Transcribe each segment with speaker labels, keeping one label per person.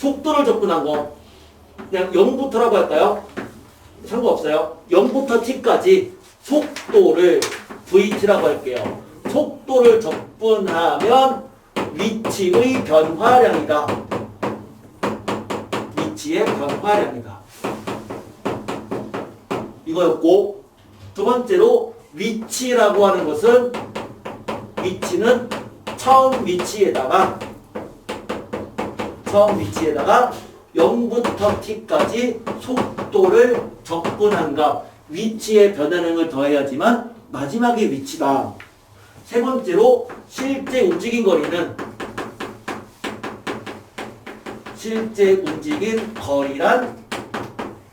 Speaker 1: 속도를 접근한 거 그냥 0부터라고 할까요? 상관없어요. 0부터 t까지 속도를 vt라고 할게요. 속도를 접근하면 위치의 변화량이다. 위치의 변화량이다. 이거였고 두 번째로 위치라고 하는 것은 위치는 처음 위치에다가 처음 위치에다가 0부터 t까지 속도를 접근한 값 위치의 변화량을 더해야지만 마지막에 위치다. 세 번째로 실제 움직인 거리는 실제 움직인 거리란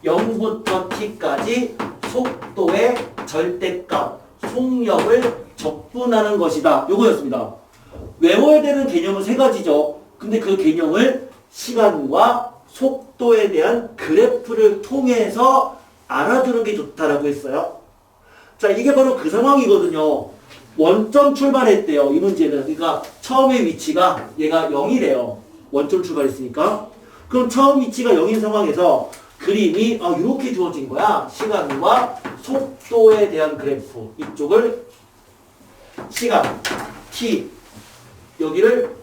Speaker 1: 0부터 t까지 속도의 절대값, 속력을 적분하는 것이다. 요거였습니다. 외워야 되는 개념은 세 가지죠. 근데 그 개념을 시간과 속도에 대한 그래프를 통해서 알아두는 게 좋다라고 했어요. 자, 이게 바로 그 상황이거든요. 원점 출발했대요. 이 문제는. 그러니까 처음의 위치가 얘가 0이래요. 원점 출발했으니까. 그럼 처음 위치가 0인 상황에서 그림이 아, 이렇게 주어진 거야. 시간과 속도에 대한 그래프. 이쪽을 시간, t, 여기를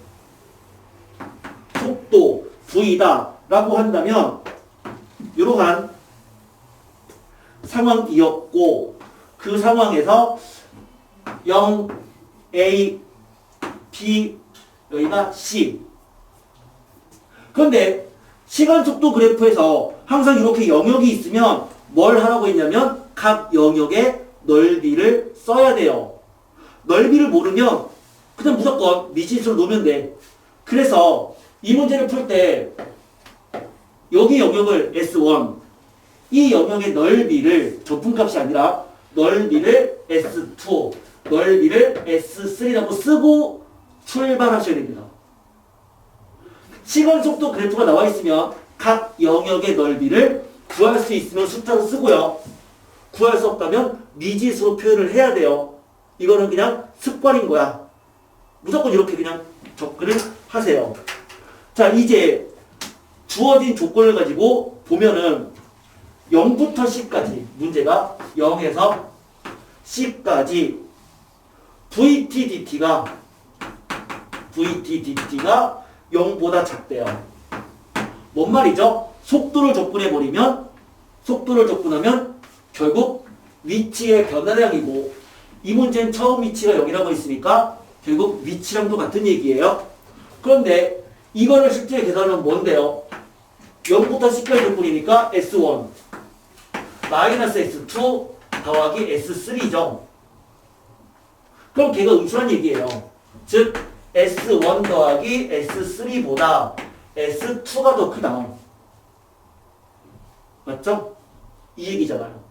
Speaker 1: 속도, v다. 라고 한다면, 이러한 상황이었고, 그 상황에서 0, A, B, 여기가 C. 그런데 시간 속도 그래프에서 항상 이렇게 영역이 있으면 뭘 하라고 했냐면 각 영역의 넓이를 써야 돼요. 넓이를 모르면 그냥 무조건 미지수로 놓으면 돼. 그래서 이 문제를 풀 때 여기 영역을 S1 이 영역의 넓이를 적분값이 아니라 넓이를 S2 넓이를 S3라고 쓰고 출발하셔야 됩니다. 시간 속도 그래프가 나와 있으면 각 영역의 넓이를 구할 수 있으면 숫자로 쓰고요. 구할 수 없다면 미지수로 표현을 해야 돼요. 이거는 그냥 습관인 거야. 무조건 이렇게 그냥 접근을 하세요. 자, 이제 주어진 조건을 가지고 보면은 0부터 C까지 문제가 0에서 C까지 VTDT가 VTDT가 0보다 작대요. 뭔 말이죠? 속도를 접근해 버리면 속도를 접근하면 결국 위치의 변화량이고 이 문제는 처음 위치가 0이라고 했으니까 결국 위치랑도 같은 얘기예요. 그런데 이거를 실제 계산하면 뭔데요? 0부터 10까지 접근이니까 S1 마이너스 S2 더하기 S3죠. 그럼 걔가 음수란 얘기예요. 즉 S1 더하기 S3보다 S2가 더 크다. 맞죠? 이 얘기잖아요.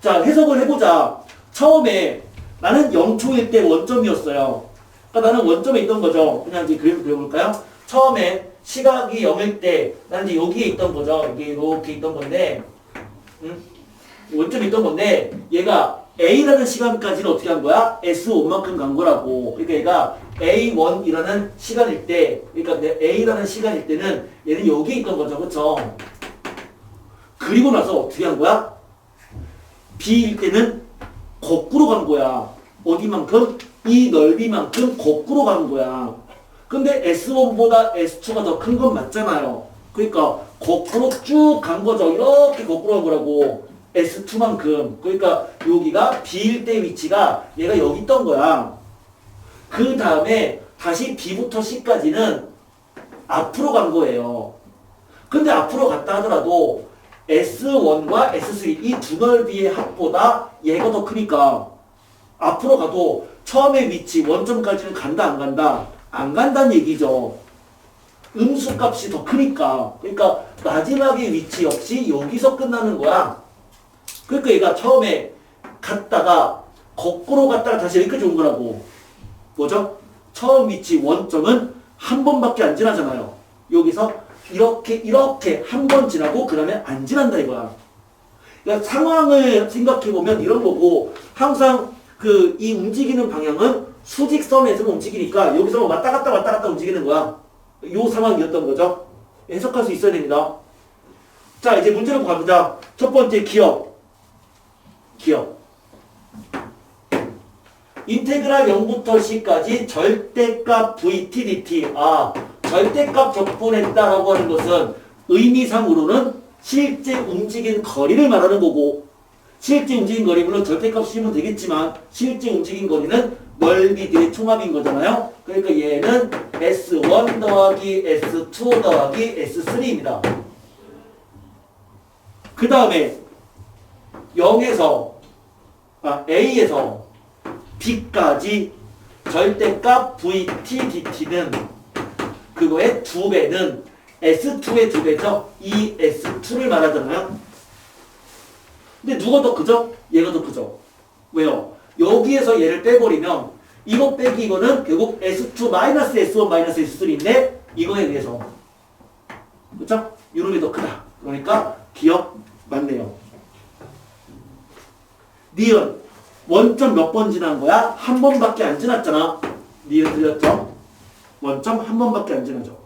Speaker 1: 자, 해석을 해보자. 처음에 나는 0초일 때 원점이었어요. 그러니까 나는 원점에 있던 거죠. 그냥 이제 그래프 그려볼까요? 처음에 시각이 0일 때 나는 이제 여기에 있던 거죠. 이게 이렇게 있던 건데, 음? 원점에 있던 건데, 얘가 A라는 시간까지는 어떻게 한 거야? S5만큼 간 거라고. 그러니까 얘가 A1이라는 시간일 때, 그러니까 내 A라는 시간일 때는 얘는 여기 있던 거죠. 그쵸? 그리고 나서 어떻게 한 거야? B일 때는 거꾸로 간 거야. 어디만큼? 이 넓이만큼 거꾸로 간 거야. 근데 S1보다 S2가 더 큰 건 맞잖아요. 그러니까 거꾸로 쭉 간 거죠. 이렇게 거꾸로 간 거라고. S2만큼. 그러니까 여기가 B일 때 위치가 얘가 여기 있던 거야. 그 다음에 다시 B부터 C까지는 앞으로 간 거예요. 근데 앞으로 갔다 하더라도 S1과 S3 이 두 넓이의 합보다 얘가 더 크니까 앞으로 가도 처음의 위치 원점까지는 간다 안 간다 안 간다는 얘기죠. 음수 값이 더 크니까 그러니까 마지막의 위치 역시 여기서 끝나는 거야. 그러니까 얘가 처음에 갔다가 거꾸로 갔다가 다시 여기까지 온 거라고. 뭐죠? 처음 위치 원점은 한 번밖에 안 지나잖아요. 여기서 이렇게 이렇게 한 번 지나고 그 다음에 안 지난다 이거야. 그러니까 상황을 생각해 보면 이런 거고 항상 그 이 움직이는 방향은 수직선에서 움직이니까 여기서 왔다 갔다 왔다 갔다 움직이는 거야. 요 상황이었던 거죠. 해석할 수 있어야 됩니다. 자, 이제 문제로 갑니다. 첫 번째 기억. 기억. 인테그랄 0부터 C까지 절대값 VT, DT. 아, 절대값 적분했다라고 하는 것은 의미상으로는 실제 움직인 거리를 말하는 거고, 실제 움직인 거리, 물론 절대값 씌우면 되겠지만, 실제 움직인 거리는 넓이들의 총합인 거잖아요. 그러니까 얘는 S1 더하기 S2 더하기 S3입니다. 그 다음에 0에서, 아, A에서 B까지 절대값 VT, DT는 그거의 두 배는 S2의 두 배죠. 이 S2를 말하잖아요. 근데 누가 더 크죠? 얘가 더 크죠. 왜요? 여기에서 얘를 빼버리면 이거 빼기 이거는 결국 S2 마이너스 S1 마이너스 S3인데 이거에 비해서 그렇죠? 이놈이 더 크다. 그러니까 기억 맞네요. 니은 원점 몇 번 지난 거야? 한 번밖에 안 지났잖아. 니은 들렸죠? 원점 한 번밖에 안 지나죠.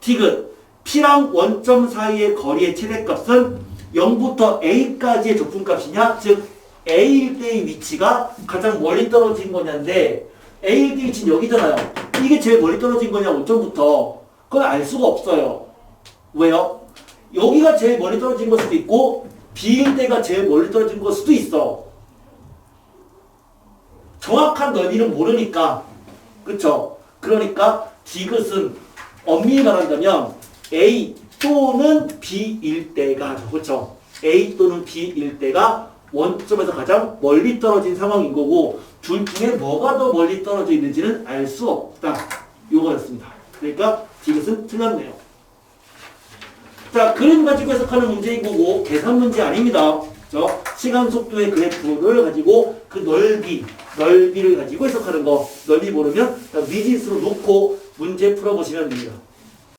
Speaker 1: 디귿 P랑 원점 사이의 거리의 최대값은 0부터 A까지의 적분값이냐? 즉 A일 때의 위치가 가장 멀리 떨어진 거냐인데 A일 때의 위치는 여기잖아요. 이게 제일 멀리 떨어진 거냐 원점부터 그건 알 수가 없어요. 왜요? 여기가 제일 멀리 떨어진 걸 수도 있고 B일 때가 제일 멀리 떨어진 걸 수도 있어. 정확한 넓이는 모르니까 그쵸? 그러니까 디귿은 엄밀히 말한다면 A 또는 B일 때가 그렇죠? A 또는 B일 때가 원점에서 가장 멀리 떨어진 상황인 거고 둘 중에 뭐가 더 멀리 떨어져 있는지는 알 수 없다. 요거였습니다. 그러니까 디귿은 틀렸네요. 자, 그림 가지고 해석하는 문제인 거고 계산 문제 아닙니다. 저 시간 속도의 그래프를 가지고 그 넓이, 넓이를 가지고 해석하는 거 넓이 모르면 미지수로 놓고 문제 풀어보시면 됩니다.